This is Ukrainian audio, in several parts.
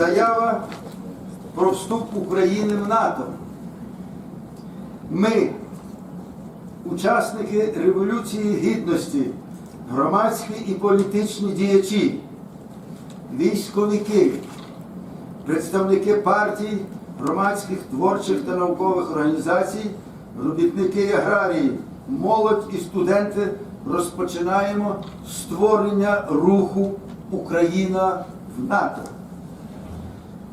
Заява про вступ України в НАТО. Ми, учасники Революції Гідності, громадські і політичні діячі, військовики, представники партій, громадських творчих та наукових організацій, робітники аграрії, молодь і студенти розпочинаємо створення руху Україна в НАТО.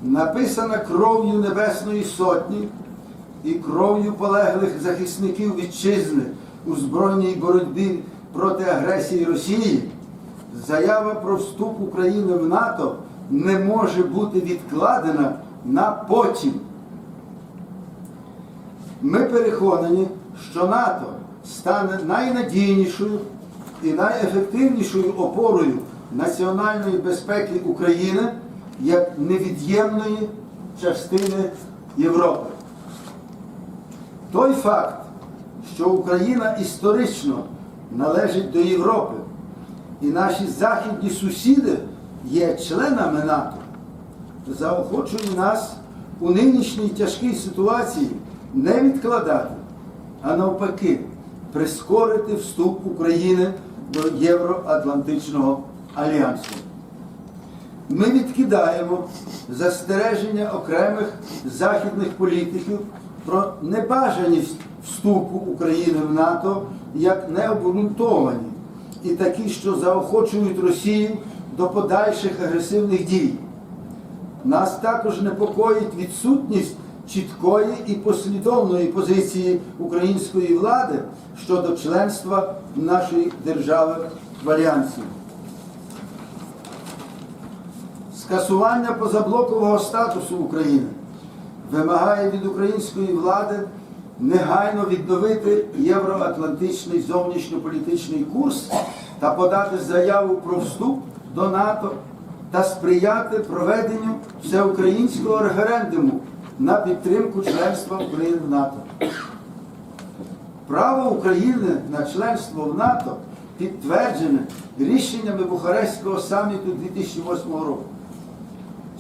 Написана кров'ю Небесної Сотні і кров'ю полеглих захисників вітчизни у збройній боротьбі проти агресії Росії, заява про вступ України в НАТО не може бути відкладена на потім. Ми переконані, що НАТО стане найнадійнішою і найефективнішою опорою національної безпеки України як невід'ємної частини Європи. Той факт, що Україна історично належить до Європи, і наші західні сусіди є членами НАТО, заохочує нас у нинішній тяжкій ситуації не відкладати, а навпаки, прискорити вступ України до Євроатлантичного альянсу. Ми відкидаємо застереження окремих західних політиків про небажаність вступу України в НАТО як необґрунтовані і такі, що заохочують Росію до подальших агресивних дій. Нас також непокоїть відсутність чіткої і послідовної позиції української влади щодо членства нашої держави в альянсі. Скасування позаблокового статусу України вимагає від української влади негайно відновити євроатлантичний зовнішньополітичний курс та подати заяву про вступ до НАТО та сприяти проведенню всеукраїнського референдуму на підтримку членства України в НАТО. Право України на членство в НАТО підтверджене рішеннями Бухарестського саміту 2008 року.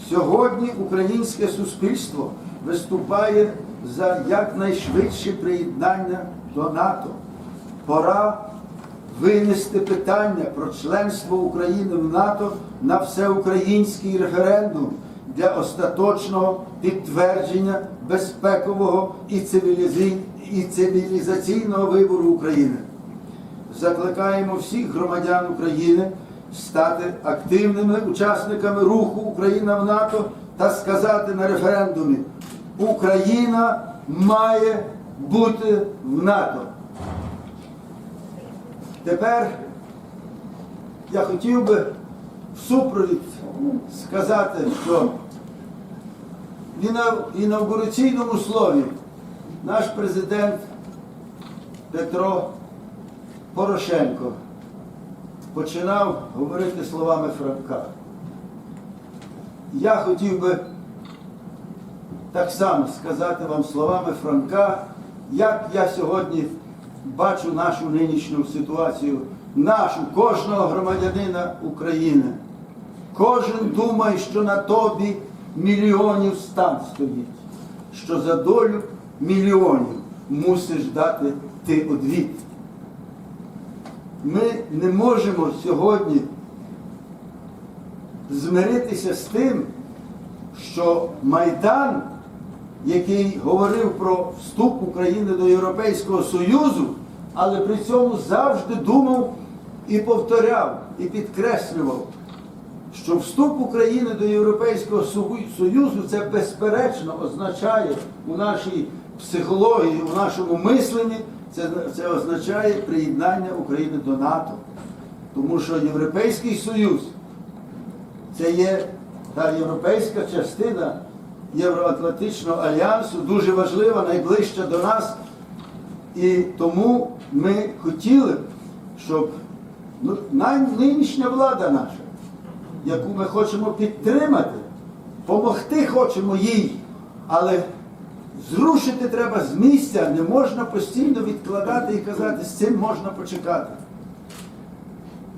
Сьогодні українське суспільство виступає за якнайшвидше приєднання до НАТО. Пора винести питання про членство України в НАТО на всеукраїнський референдум для остаточного підтвердження безпекового і цивілізі- і цивілізаційного вибору України. Закликаємо всіх громадян України стати активними учасниками руху Україна в НАТО та сказати на референдумі Україна має бути в НАТО. Тепер я хотів би в супровід сказати, що в інавгураційному слові наш президент Петро Порошенко починав говорити словами Франка. Я хотів би так само сказати вам словами Франка, як я сьогодні бачу нашу нинішню ситуацію, нашу, кожного громадянина України. Кожен думає, що на тобі мільйонів стан стоїть, що за долю мільйонів мусиш дати ти одвіт. Ми не можемо сьогодні змиритися з тим, що Майдан, який говорив про вступ України до Європейського Союзу, але при цьому завжди думав і повторяв, і підкреслював, що вступ України до Європейського Союзу це безперечно означає у нашій психології, у нашому мисленні, це, це означає приєднання України до НАТО. Тому що Європейський Союз це є та європейська частина Євроатлантичного альянсу, дуже важлива, найближча до нас. І тому ми хотіли, щоб ну, нинішня влада наша, яку ми хочемо підтримати, помогти хочемо їй, але зрушити треба з місця, не можна постійно відкладати і казати, з цим можна почекати.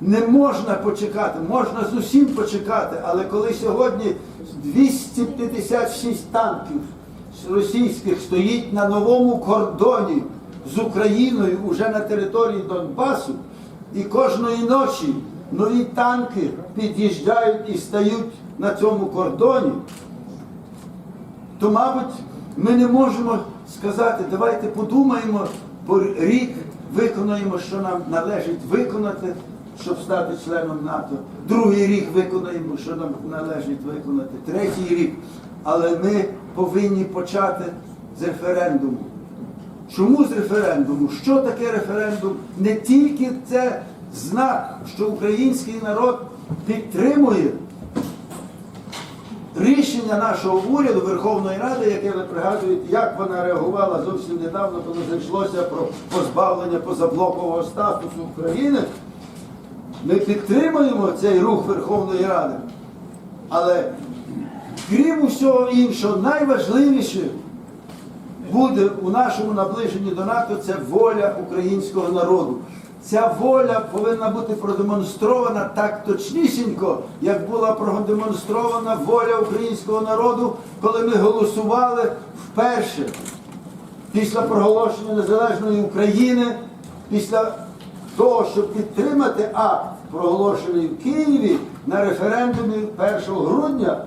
Не можна почекати, можна з усім почекати, але коли сьогодні 256 танків російських стоїть на новому кордоні з Україною уже на території Донбасу, і кожної ночі нові танки під'їжджають і стають на цьому кордоні, то, мабуть, ми не можемо сказати, давайте подумаємо, по рік виконаємо, що нам належить виконати, щоб стати членом НАТО. Другий рік виконаємо, що нам належить виконати, третій рік. Але ми повинні почати з референдуму. Чому з референдуму? Що таке референдум? Не тільки це знак, що український народ підтримує рішення нашого уряду Верховної Ради, яке ви пригадуєте, як вона реагувала зовсім недавно, коли зайшлося про позбавлення позаблокового статусу України. Ми підтримуємо цей рух Верховної Ради. Але крім усього іншого, найважливіше буде у нашому наближенні до НАТО це воля українського народу. Ця воля повинна бути продемонстрована так точнісінько, як була продемонстрована воля українського народу, коли ми голосували вперше після проголошення незалежної України, після того, щоб підтримати акт, проголошений в Києві на референдумі 1 грудня.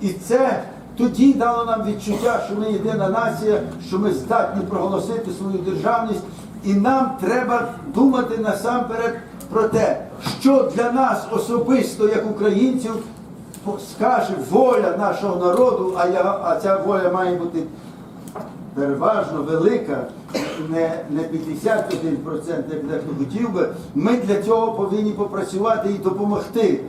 І це тоді дало нам відчуття, що ми єдина нація, що ми здатні проголосити свою державність, і нам треба думати насамперед про те, що для нас особисто, як українців, скаже воля нашого народу, а, я, а ця воля має бути переважно велика, не, не 51%, як дехто хотів би, ми для цього повинні попрацювати і допомогти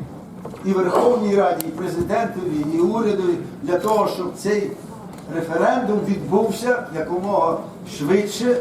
і Верховній Раді, і президентові, і урядові для того, щоб цей референдум відбувся якомога швидше.